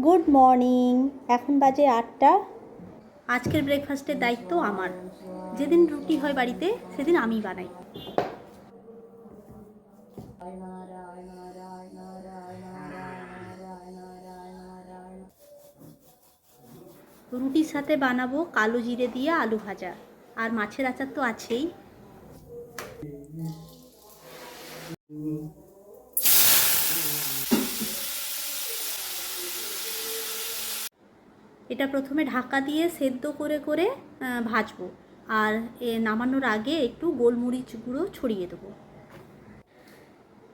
Good morning. এখন বাজে আটটা। আজকের ব্রেকফাস্টের দায়িত্ব আমার। যেদিন রুটি হয় বাড়িতে, সেদিন আমি বানাই। রুটির সাথে বানাবো কালো জিরে দিয়ে আলু ভাজা। আর মাছের আচার তো আছেই। এটা প্রথমে ঢাকা দিয়ে সেদ্ধ করে করে ভাজবো। আর এ নামানোর আগে একটু গোলমরিচ গুঁড়ো ছড়িয়ে দেবো।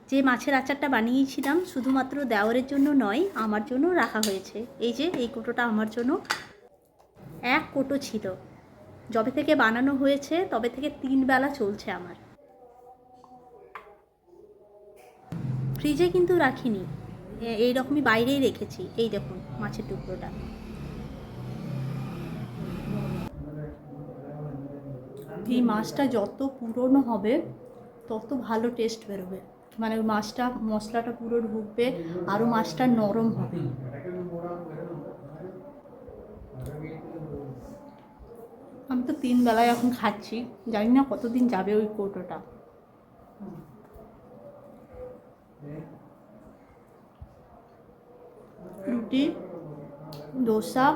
যে মাছের আচারটা বানিয়েছিলাম শুধুমাত্র দেওয়ারের জন্য নয়, আমার জন্য রাখা হয়েছে। এই যে, এই কোটোটা আমার জন্য এক কোটো ছিল। যবে থেকে বানানো হয়েছে, তবে থেকে তিন বেলা চলছে আমার। ফ্রিজে কিন্তু রাখিনি। এ- এই রকমই বাইরেই রেখেছি। এই দেখুন, মাছের টুকরোটা। এই মাছটা যত পুরনো হবে, তত ভালো টেস্ট বেরোবে। মানে ওই মাছটা, মশলাটা পুরো ঢুকবে, আরও মাছটা নরম হবে। আমি তো তিন বেলায় এখন খাচ্ছি, জানি না কতদিন যাবে ওই কৌটোটা। রুটি, দোসা,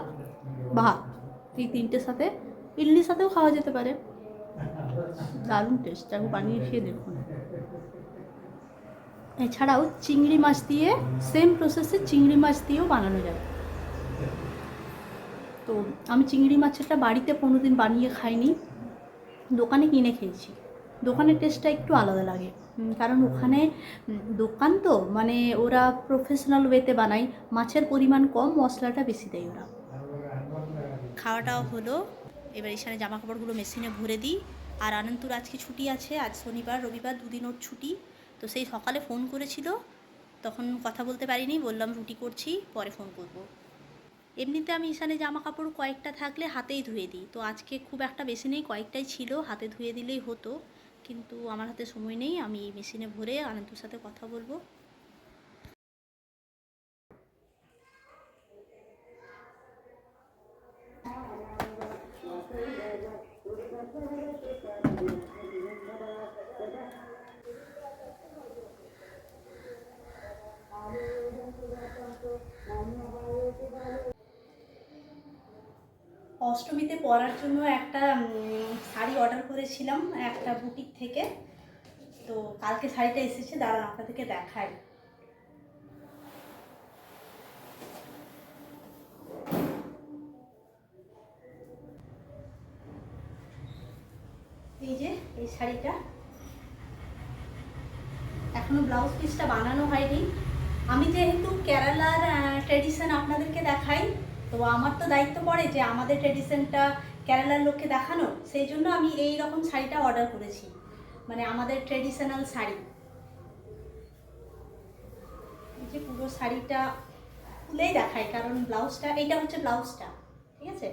ভাত, এই তিনটের সাথে, ইডলির সাথেও খাওয়া যেতে পারে। দারুণ টেস্ট একবার বানিয়ে খেয়ে দেখুন। এছাড়াও চিংড়ি মাছ দিয়ে সেম প্রসেসে চিংড়ি মাছ দিয়েও বানানো যাবে। তো আমি চিংড়ি মাছটা বাড়িতে কোনো দিন বানিয়ে খাইনি, দোকানে কিনে খেয়েছি। দোকানের টেস্টটা একটু আলাদা লাগে কারণ ওখানে দোকান তো মানে ওরা প্রফেশনাল ওয়েতে বানায়, মাছের পরিমাণ কম, মশলাটা বেশি দেয় ওরা। খাওয়াটাও হলো, এবার এখানে জামা কাপড়গুলো মেশিনে ভরে দিই। আর আনন্দুর আজকে ছুটি আছে, আজ শনিবার, রবিবার দুদিন ওর ছুটি। তো সেই সকালে ফোন করেছিল, তখন কথা বলতে পারিনি, বললাম রুটি করছি, পরে ফোন করব। এমনিতে আমি ঈশানে জামা কাপড় কয়েকটা থাকলে হাতেই ধুয়ে দিই। তো আজকে খুব একটা বেশি নেই, কয়েকটাই ছিল, হাতে ধুয়ে দিলেই হতো। কিন্তু আমার হাতে সময় নেই, আমি মেশিনে ভরে আনন্দুর সাথে কথা বলব। অষ্টমীতে পরার জন্য একটা শাড়ি অর্ডার করেছিলাম একটা বুটিক থেকে। তো কালকে শাড়িটা এসেছে, দাঁড়ান আপনাদেরকে দেখাই। এই যে, এই শাড়িটা। এখনও ব্লাউজ পিসটা বানানো হয়নি। আমি যেহেতু কেরালার ট্রেডিশন আপনাদেরকে দেখাই তো আমার তো দায়িত্ব পড়ে যে আমাদের ট্রেডিশনটা কেরালার লোককে দেখানো, সেই জন্য আমি এই রকম শাড়িটা অর্ডার করেছি। মানে আমাদের ট্রেডিশনাল শাড়ি। এই যে পুরো শাড়িটা খুলেই দেখায়, কারণ ব্লাউজটা, এইটা হচ্ছে ব্লাউজটা, ঠিক আছে?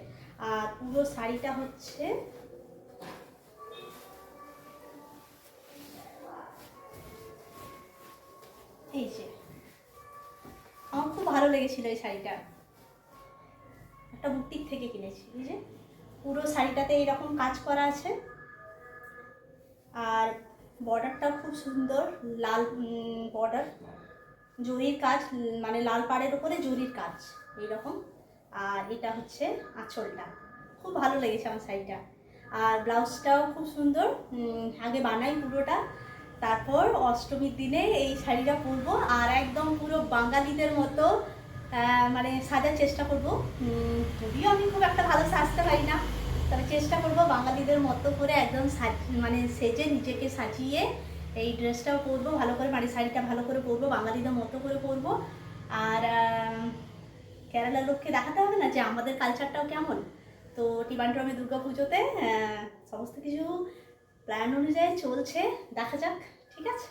আর পুরো শাড়িটা হচ্ছে এই যে। আমার খুব ভালো লেগেছিল এই শাড়িটা। একটা বুটিক থেকে কিনেছি এই যে পুরো শাড়িটাতে এইরকম কাজ করা আছে। আর বর্ডারটা খুব সুন্দর, লাল বর্ডার। জরির কাজ মানে লাল পাড়ের উপরে জরির কাজ, এইরকম। আর এটা হচ্ছে আঁচলটা। খুব ভালো লেগেছে আমার শাড়িটা। আর ব্লাউজটাও খুব সুন্দর আগে বানাই পুরোটা। তারপর অষ্টমীর দিনে এই শাড়িটা পরবো। আর একদম পুরো বাঙালিদের মতো মানে সাজার চেষ্টা করব। যদিও আমি খুব একটা ভালো সাজতে পারি না, তবে চেষ্টা করব বাঙালিদের মতো করে একদম সাজ মানে সেজে নিজেকে সাজিয়ে এই ড্রেসটাও পরবো, ভালো করে মানে শাড়িটা ভালো করে পরবো, বাঙালিদের মতো করে পরবো। আর কেরালার লোককে দেখাতে হবে না যে আমাদের কালচারটাও কেমন? তো টিবান্ড্রমে দুর্গা পুজোতে সমস্ত কিছু প্ল্যান অনুযায়ী চলছে, দেখা যাক, ঠিক আছে?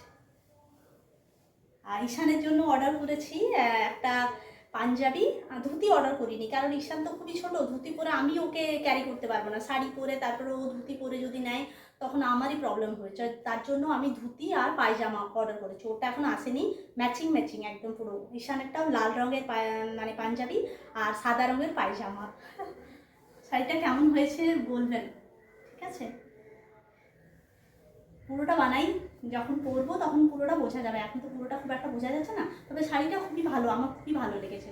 আর ঈশানের জন্য অর্ডার করেছি একটা পাঞ্জাবি ধুতি অর্ডার করিনি। কারণ ঈশান তো খুবই ছোট, ধুতি পরে আমি ওকে ক্যারি করতে পারব না। শাড়ি পরে, তারপরে ও ধুতি পরে যদি নেয়, তখন আমারই প্রবলেম হয়েছে তার জন্য আমি ধুতি আর পায়জামা অর্ডার করেছি। ওটা এখন আসেনি। ম্যাচিং ম্যাচিং একদম পুরো। ঈশানেরটাও লাল রঙের মানে পাঞ্জাবি আর সাদা রঙের পায়জামা। শাড়িটা কেমন হয়েছে বলবেন? ঠিক আছে? পুরোটা বানাই। যখন পরবো তখন পুরোটা বোঝা যাবে। এখন তো পুরোটা খুব একটা বোঝা যাচ্ছে না, তবে শাড়িটা খুবই ভালো, আমার খুবই ভালো লেগেছে।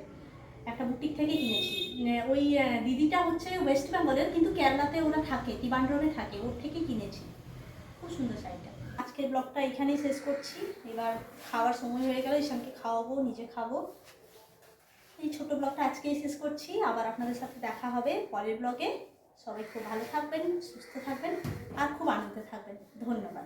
একটা বুটিক থেকে কিনেছি। ওই দিদিটা হচ্ছে ওয়েস্ট বেঙ্গলের কিন্তু কেরালাতে ওরা থাকে ত্রিবান্ড্রমে থাকে, ওর থেকে কিনেছি। খুব সুন্দর শাড়িটা। আজকের ব্লগটা এখানেই শেষ করছি। এবার খাওয়ার সময় হয়ে গেল, ঈশানকে খাওয়াবো, নিজে খাব। এই ছোট ব্লগটা আজকেই শেষ করছি। আবার আপনাদের সাথে দেখা হবে পরের ব্লগে সবাই খুব ভালো থাকবেন, সুস্থ থাকবেন, আর খুব আনন্দে থাকবেন। ধন্যবাদ।